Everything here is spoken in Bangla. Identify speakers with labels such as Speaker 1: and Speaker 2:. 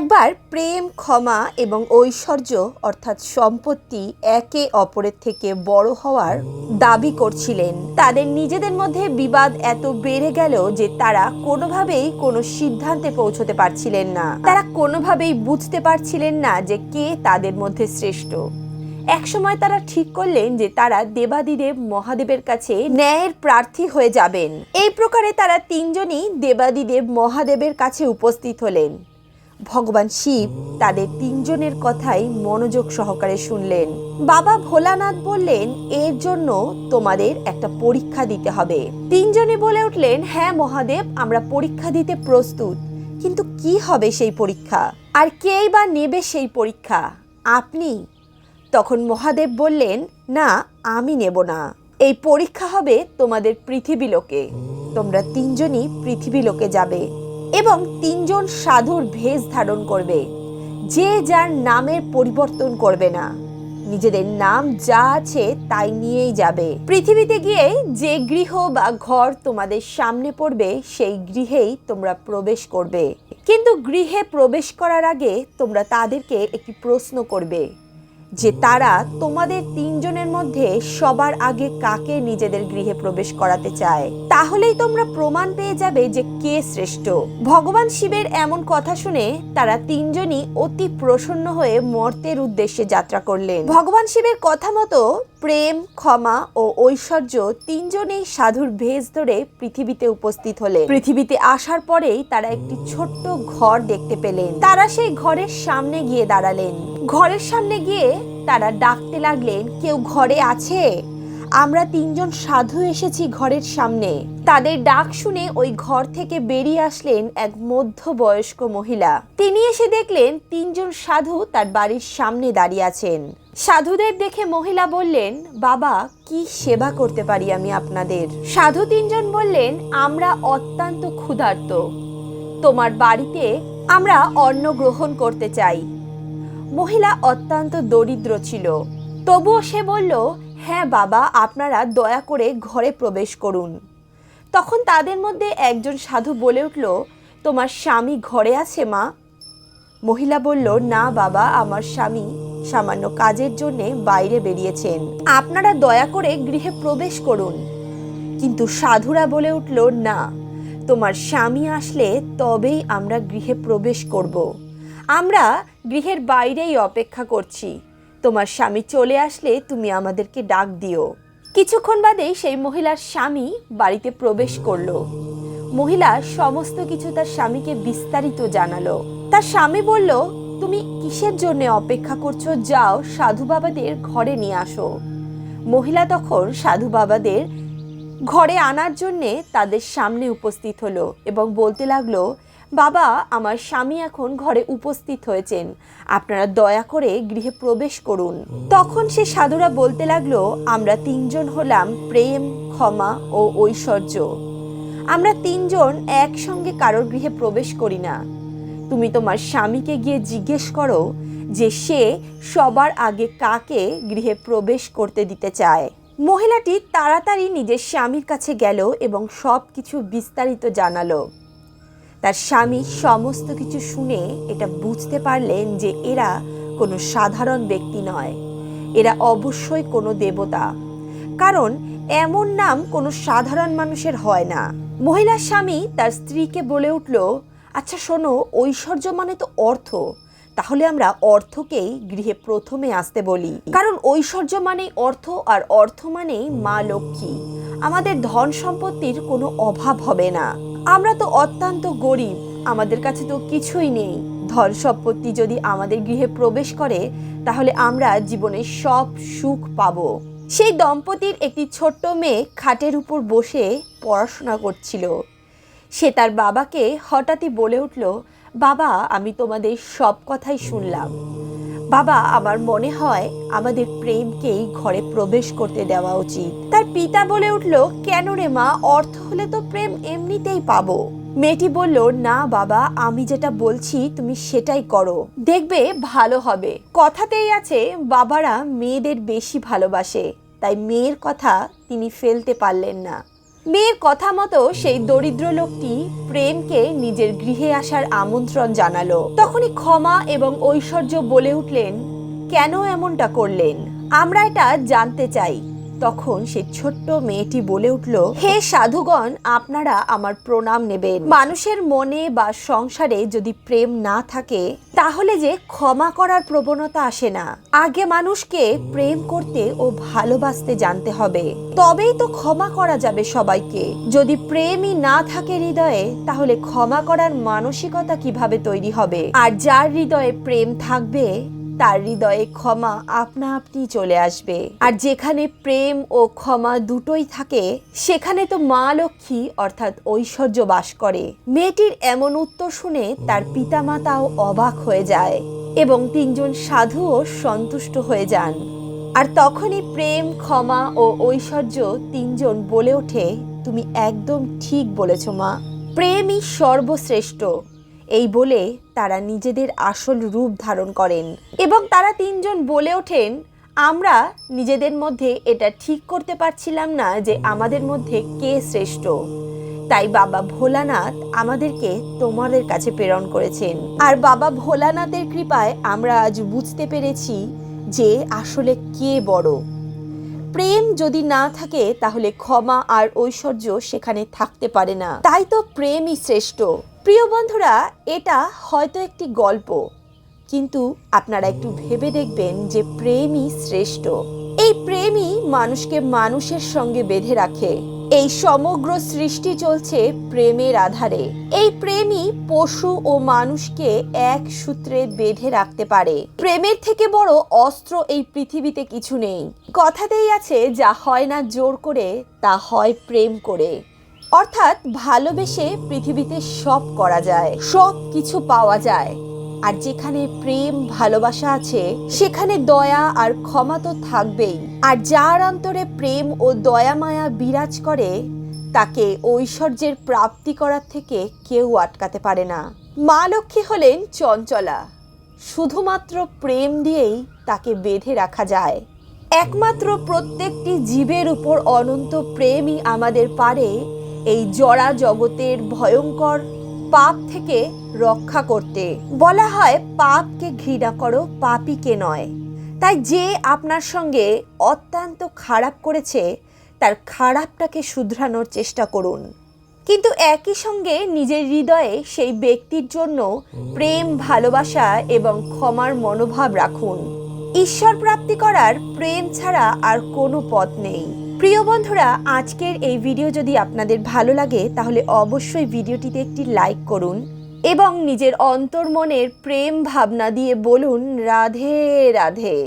Speaker 1: একবার প্রেম, ক্ষমা এবং ঐশ্বর্য অর্থাৎ সম্পত্তি একে অপরের থেকে বড় হওয়ার দাবি করছিলেন। তাদের নিজেদের মধ্যে বিবাদ এত বেড়ে গেল যে তারা কোনোভাবেই কোনো সিদ্ধান্তে পৌঁছতে পারছিলেন না। তারা কোনোভাবেই বুঝতে পারছিলেন না যে কে তাদের মধ্যে শ্রেষ্ঠ। একসময় তারা ঠিক করলেন যে তারা দেবাদিদেব মহাদেবের কাছে ন্যায়ের প্রার্থী হয়ে যাবেন। এই প্রকারে তারা তিনজনই দেবাদিদেব মহাদেবের কাছে উপস্থিত হলেন। ভগবান শিব তাদের তিনজনের কথাই মনোযোগ সহকারে শুনলেন। বাবা ভোলানাথ বললেন, এর জন্য তোমাদের একটা পরীক্ষা দিতে হবে। তিনজনে বলে উঠলেন হ্যাঁ মহাদেব, আমরা পরীক্ষা দিতে প্রস্তুত। কিন্তু কি হবে সেই পরীক্ষা? আর কেই বা নেবে সেই পরীক্ষা? আপনি? তখন মহাদেব বললেন, না, আমি নেব না। এই পরীক্ষা হবে তোমাদের পৃথিবী লোকে। তোমরা তিনজনই পৃথিবী লোকে যাবে। এবং তিনজন সাধুর ভেষ ধারণ করবে। যে যার নামের পরিবর্তন করবে না। নিজেদের নাম যা আছে তাই নিয়েই যাবে। পৃথিবীতে গিয়ে যে গৃহ বা ঘর তোমাদের সামনে পড়বে, সেই গৃহেই তোমরা প্রবেশ করবে। কিন্তু গৃহে প্রবেশ করার আগে তোমরা তাদেরকে একটি প্রশ্ন করবে। যে তারা তোমাদের তিনজনের মধ্যে সবার আগে কাকে নিজেদের গৃহে প্রবেশ করাতে চায়? তাহলেই তোমরা প্রমাণ পেয়ে যাবে যে কে শ্রেষ্ঠ। ভগবান শিবের এমন কথা শুনে তারা তিনজনই অতি প্রসন্ন হয়ে মর্তের উদ্দেশ্যে যাত্রা করলেন। ভগবান শিবের কথা মতো প্রেম, ক্ষমা ও ঐশ্বর্য তিনজনেই সাধুর ভেজ ধরে পৃথিবীতে উপস্থিত হলেন। পৃথিবীতে আসার পরেই তারা একটি ছোট্ট ঘর দেখতে পেলেন। তারা সেই ঘরের সামনে গিয়ে দাঁড়ালেন। ঘরের সামনে গিয়ে তারা ডাকতে লাগলেন, কেউ ঘরে আছে? আমরা তিনজন সাধু এসেছি ঘরের সামনে। তাদের ডাক শুনে ওই ঘর থেকে বেরিয়ে আসলেন এক মধ্যবয়স্ক মহিলা। তিনি এসে দেখলেন তিনজন সাধু তার বাড়ির সামনে দাঁড়িয়ে আছেন। সাধুদের দেখে মহিলা বললেন, বাবা, কি সেবা করতে পারি আমি আপনাদের? সাধু তিনজন বললেন, আমরা অত্যন্ত ক্ষুধার্ত। তোমার বাড়িতে আমরা অন্ন গ্রহণ করতে চাই। মহিলা অত্যন্ত দরিদ্র ছিল। তবুও সে বলল হ্যাঁ বাবা, আপনারা দয়া করে ঘরে প্রবেশ করুন। তখন তাদের মধ্যে একজন সাধু বলে উঠল, তোমার স্বামী ঘরে আছে, মা? মহিলা বলল, না বাবা, আমার স্বামী সামান্য কাজের জন্যে বাইরে বেরিয়েছেন। আপনারা দয়া করে গৃহে প্রবেশ করুন। কিন্তু সাধুরা বলে উঠল, না, তোমার স্বামী আসলে তবেই আমরা গৃহে প্রবেশ করব। আমরা গৃহের বাইরেই অপেক্ষা করছি। তোমার স্বামী চলে আসলে তুমি আমাদেরকে ডাক দিও। কিছুক্ষণ বাদেই সেই মহিলার স্বামী বাড়িতে প্রবেশ করল। মহিলা সমস্ত কিছু তার স্বামীকে বিস্তারিত জানালো। তার স্বামী বলল, তুমি কিসের জন্য অপেক্ষা করছ? যাও, সাধু বাবাদের ঘরে নিয়ে আসো। মহিলা তখন সাধু বাবাদের ঘরে আনার জন্যে তাদের সামনে উপস্থিত হলো এবং বলতে লাগল বাবা, আমার স্বামী এখন ঘরে উপস্থিত হয়েছেন। আপনারা দয়া করে গৃহে প্রবেশ করুন। তখন সে সাধুরা বলতে লাগল, আমরা তিনজন হলাম প্রেম, ক্ষমা ও ঐশ্বর্য। আমরা তিনজন একসঙ্গে কারোর গৃহে প্রবেশ করি না। তুমি তোমার স্বামীকে গিয়ে জিজ্ঞেস করো যে সে সবার আগে কাকে গৃহে প্রবেশ করতে দিতে চায়? মহিলাটি তাড়াতাড়ি নিজের স্বামীর কাছে গেল এবং সব কিছু বিস্তারিত জানালো। তার স্বামী সমস্ত কিছু শুনে এটা বুঝতে পারলেন যে এরা কোনো সাধারণ ব্যক্তি নয়। এরা অবশ্যই কোনো দেবতা। কারণ এমন নাম কোনো সাধারণ মানুষের হয় না। মহিলার স্বামী তার স্ত্রীকে বলে উঠল আচ্ছা শোনো, ঐশ্বর্য মানে তো অর্থ। তাহলে আমরা অর্থকেই গৃহে প্রথমে আসতে বলি। কারণ ঐশ্বর্য মানেই অর্থ আর অর্থ মানেই মা লক্ষ্মী। আমাদের ধন সম্পত্তির কোনো অভাব হবে না। আমরা তো অত্যন্ত গরিব, আমাদের কাছে তো কিছুই নেই। ধন সম্পত্তি যদি আমাদের গৃহে প্রবেশ করে, তাহলে আমরা জীবনে সব সুখ পাব। সেই দম্পতির একটি ছোট্ট মেয়ে খাটের উপর বসে পড়াশোনা করছিল। সে তার বাবাকে হঠাৎই বলে উঠল, বাবা, আমি তোমাদের সব কথাই শুনলাম। বাবা, আমার মনে হয় আমাদের প্রেমকেই ঘরে প্রবেশ করতে দেওয়া উচিত। তার পিতা বলে উঠল, কেন রে মা? অর্থ হলে তো প্রেম এমনিতেই পাবো। মেয়েটি বলল, না বাবা, আমি যেটা বলছি তুমি সেটাই করো। দেখবে ভালো হবে। কথাতেই আছে, বাবারা মেয়েদের বেশি ভালোবাসে, তাই মেয়ের কথা তিনি ফেলতে পারলেন না। মেয়ের কথা মতো সেই দরিদ্র লোকটি প্রেমকে নিজের গৃহে আসার আমন্ত্রণ জানালো। তখনই ক্ষমা এবং ঐশ্বর্য বলে উঠলেন, কেন এমনটা করলেন? আমরা এটা জানতে চাই। তখন সে ছোট্ট মেয়েটি বলে উঠল, হে সাধুগণ, আপনারা আমার প্রণাম নেবেন। মানুষের মনে বা সংসারে যদি প্রেম না থাকে, তাহলে যে ক্ষমা করার প্রবণতা আসে না। আগে মানুষকে প্রেম করতে ও ভালোবাসতে জানতে হবে। তবেই তো ক্ষমা করা যাবে সবাইকে। যদি প্রেমই না থাকে হৃদয়ে, তাহলে ক্ষমা করার মানসিকতা কীভাবে তৈরি হবে? আর যার হৃদয়ে প্রেম থাকবে তার হৃদয়ে ক্ষমা আপনা আপনি চলে আসবে। আর যেখানে প্রেম ও ক্ষমা দুটোই থাকে, সেখানে তো মা লক্ষ্মী অর্থাৎ ঐশ্বর্য বাস করে। মেয়েটির এমন উত্তর শুনে তার পিতামাতাও অবাক হয়ে যায় এবং তিনজন সাধুও সন্তুষ্ট হয়ে যান। আর তখনই প্রেম, ক্ষমা ও ঐশ্বর্য তিনজন বলে ওঠে, তুমি একদম ঠিক বলেছ মা। প্রেমই সর্বশ্রেষ্ঠ। এই বলে তারা নিজেদের আসল রূপ ধারণ করেন এবং তারা তিনজন বলে ওঠেন, আমরা নিজেদের মধ্যে এটা ঠিক করতে পারছিলাম না যে আমাদের মধ্যে কে শ্রেষ্ঠ। তাই বাবা ভোলানাথ আমাদেরকে তোমাদের কাছে প্রেরণ করেছেন। আর বাবা ভোলানাথের কৃপায় আমরা আজ বুঝতে পেরেছি যে আসলে কে বড়। প্রেম যদি না থাকে তাহলে ক্ষমা আর ঐশ্বর্য সেখানে থাকতে পারে না। তাই তো প্রেমই শ্রেষ্ঠ। প্রিয় বন্ধুরা, এটা হয়তো একটি গল্প, কিন্তু আপনারা একটু ভেবে দেখবেন যে প্রেমই শ্রেষ্ঠ। এই প্রেমই মানুষকে মানুষের সঙ্গে বেঁধে রাখে। এই সমগ্র সৃষ্টি চলছে প্রেমের আধারে। এই প্রেমই পশু ও মানুষকে এক সূত্রে বেঁধে রাখতে পারে। প্রেমের থেকে বড় অস্ত্র এই পৃথিবীতে কিছু নেই। কথাতেই আছে, যা হয় না জোর করে, তা হয় প্রেম করে। অর্থাৎ ভালোবেসে পৃথিবীতে সব করা যায়, সব কিছু পাওয়া যায়। আর যেখানে প্রেম, ভালোবাসা আছে, সেখানে দয়া আর ক্ষমা তো থাকবেই। আর যার অন্তরে প্রেম ও দয়া মায়া বিরাজ করে, তাকে ঐশ্বর্যের প্রাপ্তি করার থেকে কেউ আটকাতে পারে না। মা লক্ষ্মী হলেন চঞ্চলা। শুধুমাত্র প্রেম দিয়েই তাকে বেঁধে রাখা যায়। একমাত্র প্রত্যেকটি জীবের উপর অনন্ত প্রেমই আমাদের পারে এই জড়া জগতের ভয়ঙ্কর পাপ থেকে রক্ষা করতে। বলা হয়, পাপকে ঘৃণা করো, পাপিকে নয়। তাই যে আপনার সঙ্গে অত্যন্ত খারাপ করেছে, তার খারাপটাকে শুধরানোর চেষ্টা করুন। কিন্তু একই সঙ্গে নিজের হৃদয়ে সেই ব্যক্তির জন্য প্রেম, ভালোবাসা এবং ক্ষমার মনোভাব রাখুন। ঈশ্বর প্রাপ্তি করার প্রেম ছাড়া আর কোনো পথ নেই। প্রিয় বন্ধুরা, আজকের এই ভিডিও যদি আপনাদের ভালো লাগে, তাহলে অবশ্যই ভিডিওটিতে একটি লাইক করুন এবং নিজের অন্তর্মনের প্রেম ভাবনা দিয়ে বলুন, রাধে রাধে।